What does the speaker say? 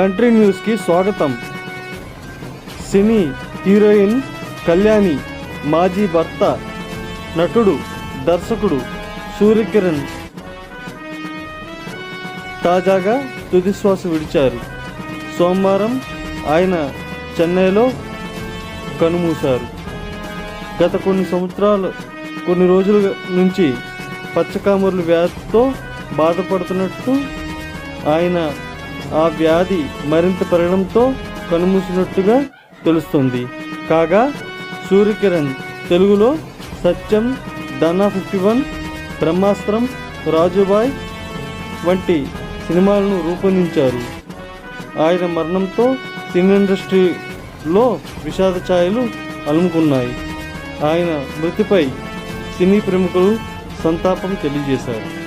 Country న్యూస్కి స్వాగతం. సినీ heroine Kalyani మాజీ భర్త నటుడు దర్శకుడు సూర్యకిరణ్ తాజాగా తుదిశ్వాస విడిచారు. సోమవారం ఆయన చెన్నైలో కనుమూశారు. గత కొన్ని సంవత్సరాలు కొన్ని రోజుల నుంచి పచ్చకామర్లు వ్యాధితో బాధపడుతున్నట్టు ఆయన ఆ వ్యాధి మరింత పెరగడంతో కనుమూసినట్టుగా తెలుస్తుంది. కాగా సూర్యకిరణ్ తెలుగులో సత్యం ధనా ఫిఫ్టీ వన్ బ్రహ్మాస్త్రం రాజుబాయ్ వంటి సినిమాలను రూపొందించారు. ఆయన మరణంతో సినీ ఇండస్ట్రీలో విషాద ఛాయలు అలుముకున్నాయి. ఆయన మృతిపై సినీ ప్రముఖులు సంతాపం తెలియజేశారు.